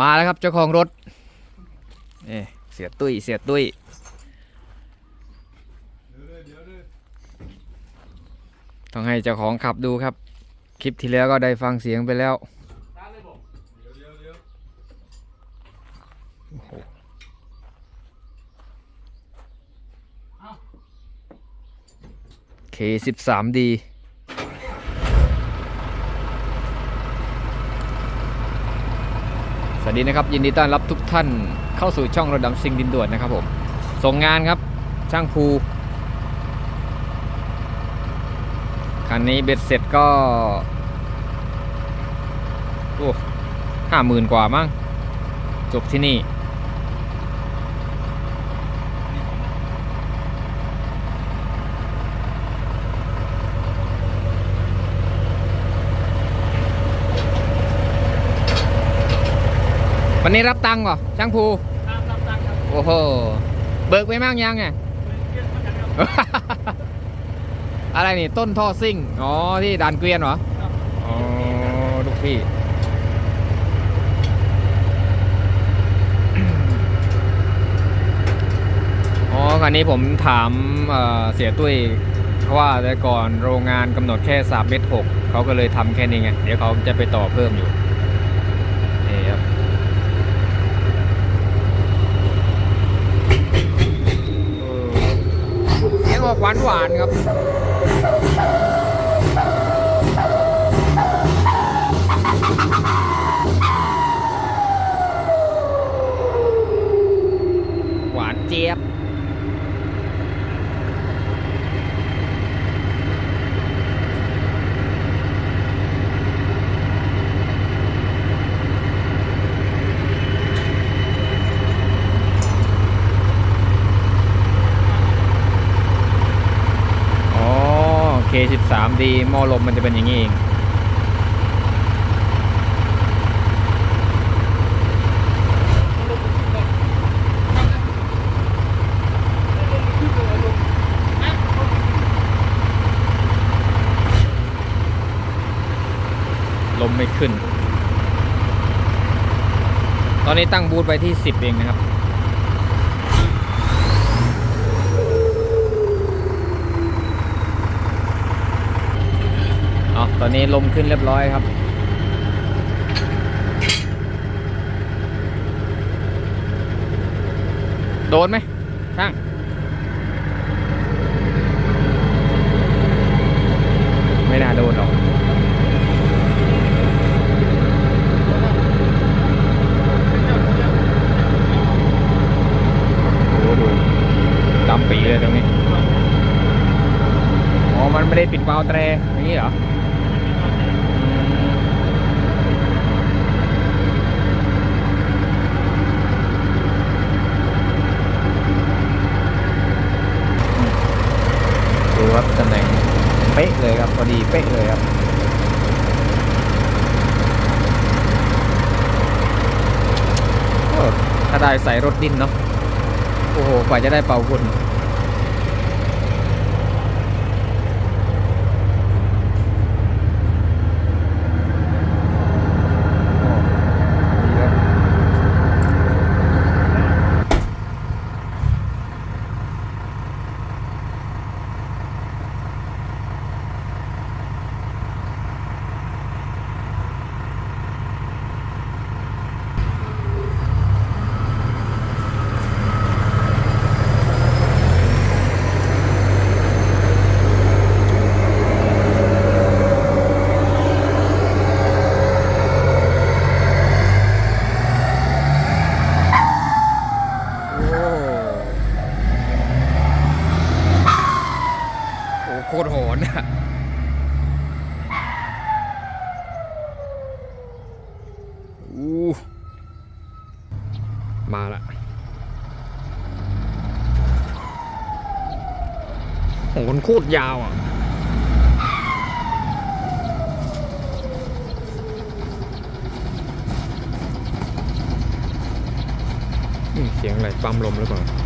มาแล้วครับเจ้าของรถเอ๊เสียตุ้ยเสียตุ้ยต้องให้เจ้าของขับดูครับ คลิปที่แล้วก็ได้ฟังเสียงไปแล้วโอ้โห K13D ส วัสดีนะครับ ยินดีต้อนรับทุกท่านเข้าสู่ช่องระดับซิงดินด่วนนะครับผม ส่งงานครับ ช่างภูคันนี้เบ็ดเสร็จก็โอ้ห้าหมื่นกว่ามั้งจบที่นี่ วันนี้รับตังค์เหรอช่างภูครับรับตังค์ครับโอ้โหเบิกไปมั่งยังไงเรียกมาจากครับอะไรนี่ต้นท่อซิ่งอ๋อที่ด่านเกวียนเหรอครับอ๋อลูกพี่อ๋อคันนี้ผมถามเอ่อเสียตุ้ยเพราะว่าแต่ก่อนโรงงานกำหนดแค่3เมตร6เขาก็เลยทำแค่นี้ไง เดี๋ยวเขาจะไปต่อเพิ่มอยู่ นี่ครับ เอ ออกหวานหวานๆครับ หวานเจี๊ยบ อ๋อ K13D หม้อลมมันจะเป็นอย่างนี้เองลมไม่ขึ้น ตอนนี้ตั้งบูธไว้ที่ 10 เองนะครับ เอา ตอนนี้ลมขึ้นเรียบร้อยครับ โดนไหมช่างไม่น่าโดนหรอกโอ้โหดูดำปีเลยตรงนี้ อ๋อ มันไม่ได้ปิดวาล์วแตรอย่างนี้เหรอ ดูครับตำแหน่งเป๊ะเลยครับ พอดีเป๊ะเลยครับถ้าได้ใส่รถดินเนาะโอ้โหกว่าจะได้เป่าคุณ โอ้ดีครับโอ้โหโคตรโหนอะ อู้ มาละโหมันโคตรยาวอะเสียงอะไรปั๊มลมหรือเปล่า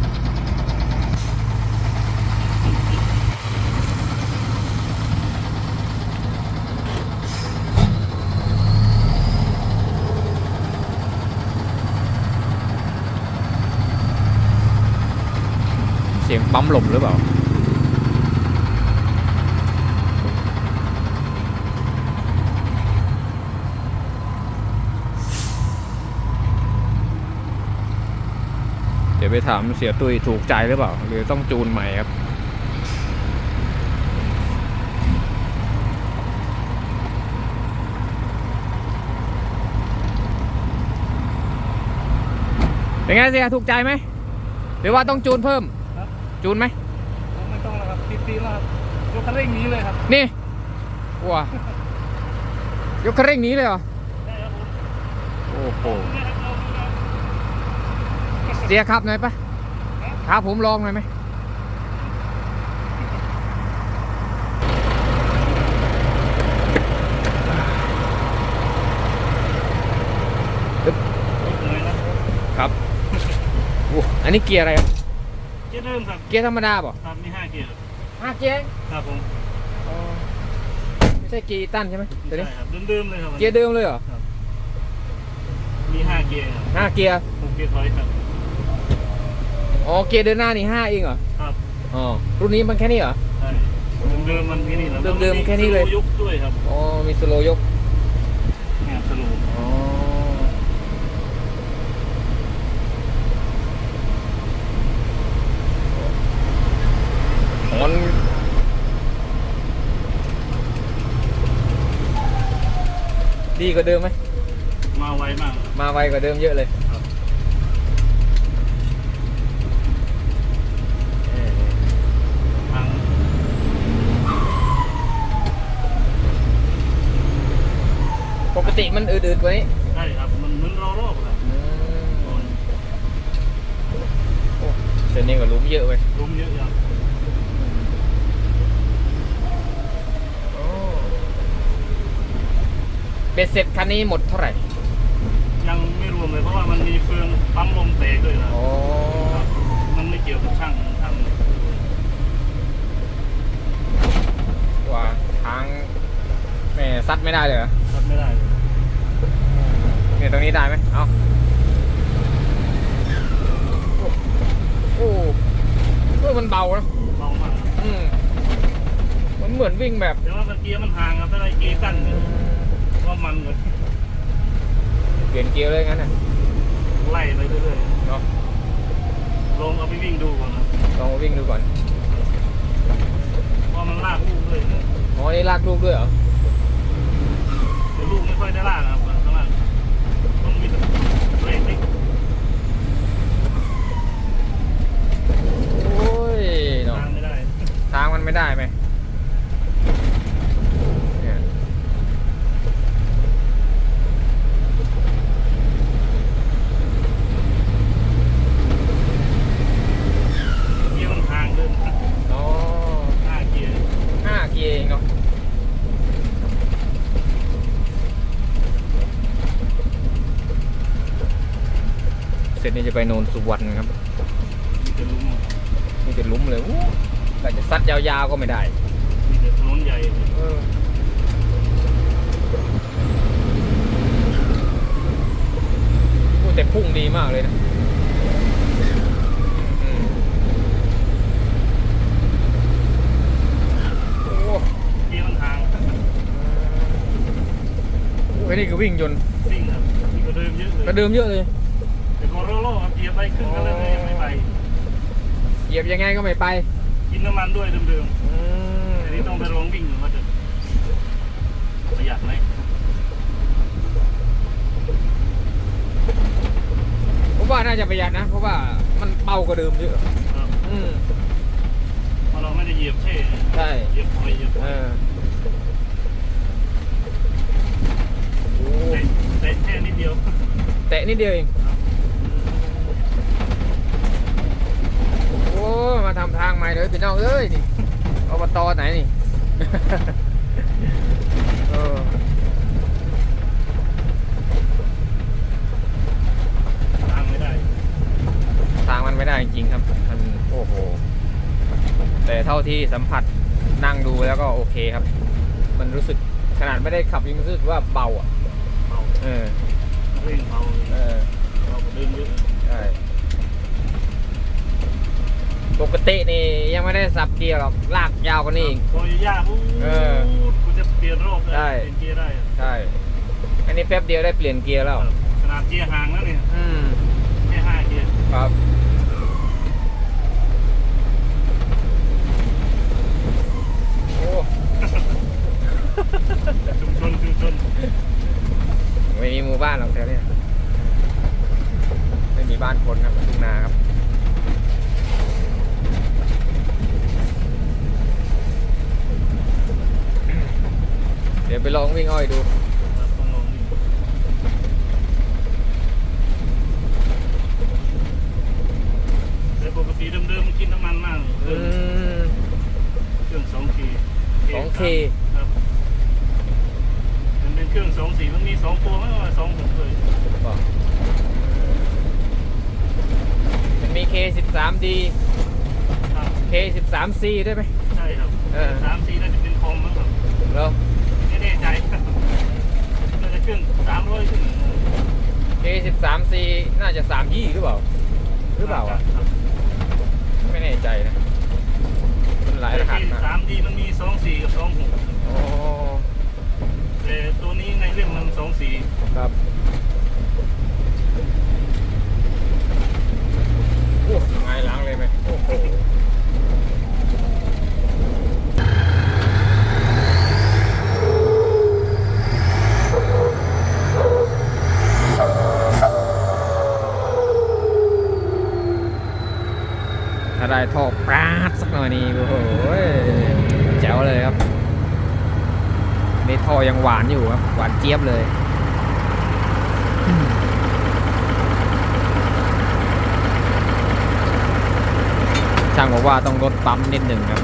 สียงปั๊มลมหรือเปล่า เดี๋ยวไปถามเสียตุ้ยถูกใจหรือเปล่า หรือต้องจูนใหม่ครับเป็นไงเสียถูกใจไหม หรือว่าต้องจูนเพิ่ม จูนไหมไม่ต้องแล้วครับตีๆแล้วครับยกคันเร่งหนี้เลยครับ นี่ว้ายกคันเร่งหนี้เลยเหรอใช่ครับผมโอ้โหเนี่ยครับเราดูนะเสียขับหน่อยปะครับผมลองหน่อยไหมยกเลยนะครับโอ้อันนี้เกียร์อะไรครับเกี ยร์เดิมครับเกียร์ธรรมดาเปล่ะครับมีห้าเกียร์ห้าเกียร์ครับผมไม่ใช่เกียร์อีตันใช่ไหมตัวนี้ใช่ครับเดิมๆเลยครับเกียร์เดิมเลยเหรอมีห้าเกียร์ครับห้าเกียร์หกเกียร์ถอยครับอ๋อเกียร์เดินหน้านี่ห้าเองเหรอครับอ๋อรุ่นนี้มันแค่นี้เหรอใช่เดิมๆมันแค่นี้แหละเดิมๆแค่นี้เลยสโยุกด้วยครับอ๋อมีสโลว์ยก เนี่ยสโลว์ อ๋อ มัน ดีกว่าเดิมไหมมาไวมากมาไวกว่าเดิมเยอะเลยครับเออทางปกติมันอืดๆกว่านี้ใช่ครับ มันเหมือนรอรอบครับโอ้เส้นนี้ก็หลุมเยอะเว้ยลมเยอะครับเบ็ดเสร็จคันนี้หมดเท่าไหร่ ยังไม่รวมเลยเพราะว่ามันมีเฟืองปั๊มลมแตกด้วยนะอ๋อมันไม่เกี่ยวกับช่างทว่าทางแหม่ซัดไม่ได้เลยเหรอำรับไม่ได้เลยเนี่ยตรงนี้ได้ไหมเอาโอ้โหเออมันเบานะเบามากอืมมันเหมือนวิ่งแบบ แต่ว่าเกียร์มันห่างครับถ้าได้เกียร์ตั้นเนี่ย ว่ามันเลยเปลี่ยนเกียร์เลยงั้นน่ะไล่ไปเรื่อยเนาะๆลองเอาไปวิ่งดูก่อนนะลองมาวิ่งดูก่อนว่ามันลากลูกเลยนะอ๋อนี่ลากลูกด้วยเหรอแต่ลูกไม่ค่อยได้ลากนะครับข้างล่างต้องมีเบรกนิดโอ้ยเนาะทางไม่ได้ทางมันไม่ได้ไหมเนี่ย เกียร์มันห่างเดิน อ๋อ ห้าเกียร์ ห้าเกียร์เองเนาะเสร็จนี้จะไป โนนสุวรรณครับมีแต่ลุมมีแต่หลุมเลยอู้แต่จะซัดยาวๆก็ไม่ได้มีแต่ถนนใหญ่เออโอ้แต่พุ่งดีมากเลยนะอืมโอ้เกียร์มันห่างโหนี่ก็วิ่งจนวิ่งครับมีกระเดิมเยอะเลยกระเดิมเยอะเลยแต่พอโรโล่ครับ เกียร์ไปขึ้นก็เลยยังไม่ไป เหยียบยังไงก็ไม่ไป กินน้ำมันด้วยเดิมอืมๆอันนี้ต้องไปลองวิ่งดูว่าจะประหยัดไหมผมว่าน่าจะประหยัดนะ เพราะว่ามันเบากว่าเดิมเยอะครับอืมเพราะเราไม่ได้เหยียบเช่ใช่ เหยียบไปเหยียบไปเออโอ้เตะเตะแค่นิดเดียว แตะนิดเดียวเองโอ้มาทำทางใหม่เลยพี่น้องเอ้ยนี่อบตไหนนี่เออทางไม่ได้ทางมันไม่ได้จริงๆครับมันโอ้โห แต่เท่าที่สัมผัสนั่งดูแล้วก็โอเคครับ มันรู้สึกขนาดไม่ได้ขับยังรู้สึกว่าเบาอะเบาเออเร่งเบาเออเราก็เดินเยอะใช่ ปกตินี่ยังไม่ได้สับเกียร์หรอกลากยาวกว่านี้อีกพอยากอู้เออกูจะเปลี่ยนรอบเลยใช่เปลี่ยนเกียร์ได้อะใช่ อันนี้แป๊บเดียวได้เปลี่ยนเกียร์แล้วครับขนาดเกียร์ห่างแล้วเนี่ย อืม แค่ห้าเกียร์ ครับ โอ้ ชุมชนชุมชน ไม่มีหมู่บ้านหรอกแถวเนี้ยไม่มีบ้านคนครับทุ่งนาครับ เดี๋ยวไปล องวิ่งอ้อยดูครับต้องลองนี่แต่ปกติเดิมๆมันกินน้ำมันมากเลยเคอืรื่องม เครื่องสองคีสอง K ครับมันเป็นเครื่องสองสีมันมีสองตัวไหมว่าสองหกเลยบอกมันมี K13D ครับ K13C ด้วยไหม ใช่ครับเออ สามสีน่าจะเป็นคอมมั้งครับ แล้วไม่แน่ใจ น่าจะเครื่องสามร้อยขึ้น K13C น่าจะ3ยี่หรือเปล่า หรือเปล่าอะครับไม่แน่ใจนะ มันหลายรหัสแต่ที่นะสามดีมันมีสองสี่กับสองหกโอ้แต่ตัวนี้ในเรื่องมันสองสี่ครับโอ้ไงายหล้างเลยไหมโอ้โหถ้าได้ท่อปราดสักหน่อยนี่โอ้โหแจ๋วเลยครับ นี่ท่อยังหวานอยู่ครับ หวานเจี๊ยบเลยช่างบอกว่าต้องลดปั๊มนิดหนึ่งครับ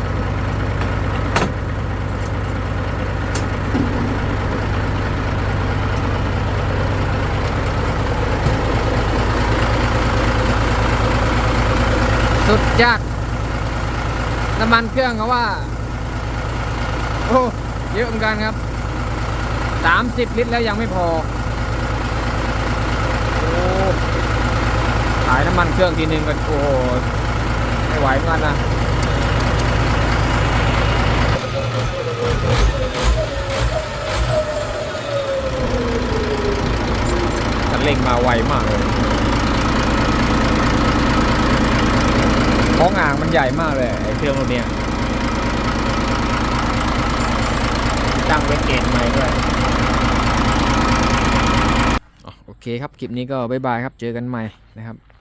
สุดยากน้ำมันเครื่องเขาว่า โอ้ เยอะเหมือนกันครับ 30 ลิตรแล้วยังไม่พอโอ้ขายน้ำมันเครื่องทีนึงกันโอ้โหไม่ไหวเหมือนกันนะคันเร่งมาไวมากเลยท้องอ่างมันใหญ่มากเลยไอ้เครื่องรุ่นเนี้ยตั้งไว้เกณฑ์ใหม่ด้วย เคครับ คลิปนี้ก็บ๊ายบายครับ เจอกันใหม่นะครับ